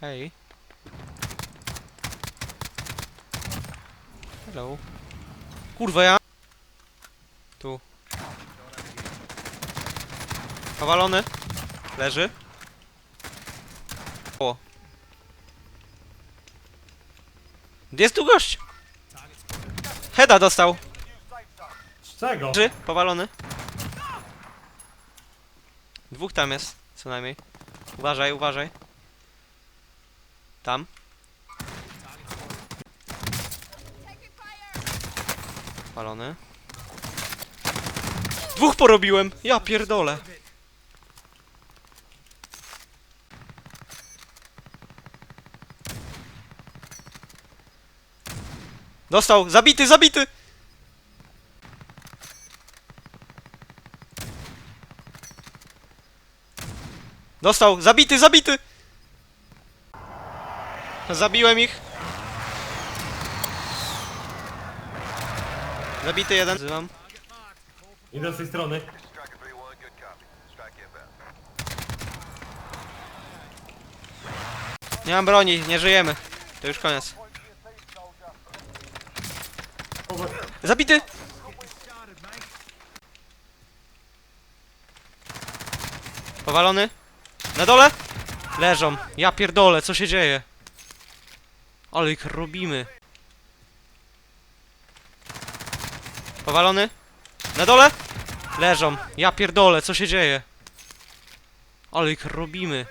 Hej. Hello. Kurwa ja. Tu. Powalony. Leży. O. Jest tu gość. Heda dostał. Z czego? Leży. Powalony. Dwóch tam jest, co najmniej. Uważaj, uważaj. Tam. Palony. Dwóch porobiłem! Ja pierdolę. Dostał! Zabity, zabity! Dostał! Zabity, zabity! Zabiłem ich. Zabity jeden. Wzywam. Idę z tej strony. Striker 3-1, good copy. Strike inbound. Nie mam broni, nie żyjemy. To już koniec. Zabity! Powalony? Na dole? Leżą. Ja pierdolę, co się dzieje? Ale ich robimy. Powalony? Na dole? Leżą. Ja pierdolę, co się dzieje? Ale ich robimy.